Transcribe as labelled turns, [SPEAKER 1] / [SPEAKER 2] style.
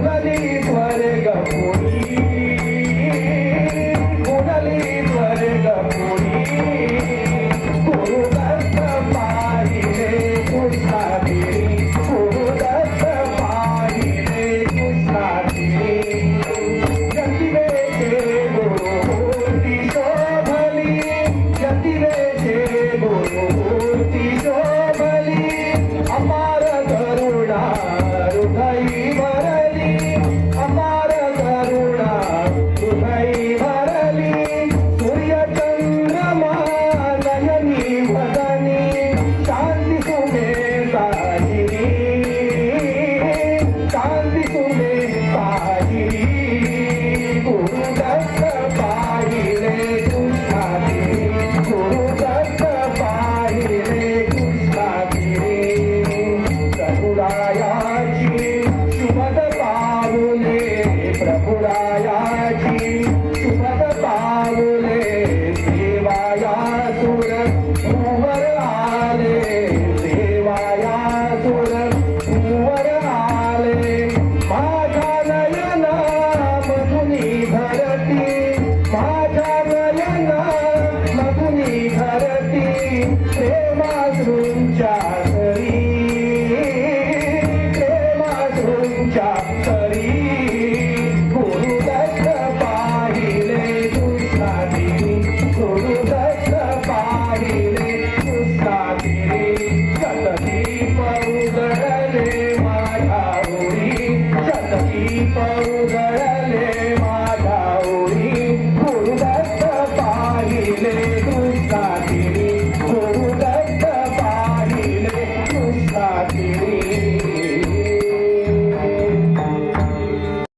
[SPEAKER 1] Thank you. वराले देवा या दोर तुम ना मधुनी भरती माझा नय ना मधुनी भरती ते शतकी पाऊस माझ्या उडी शतकी पाऊस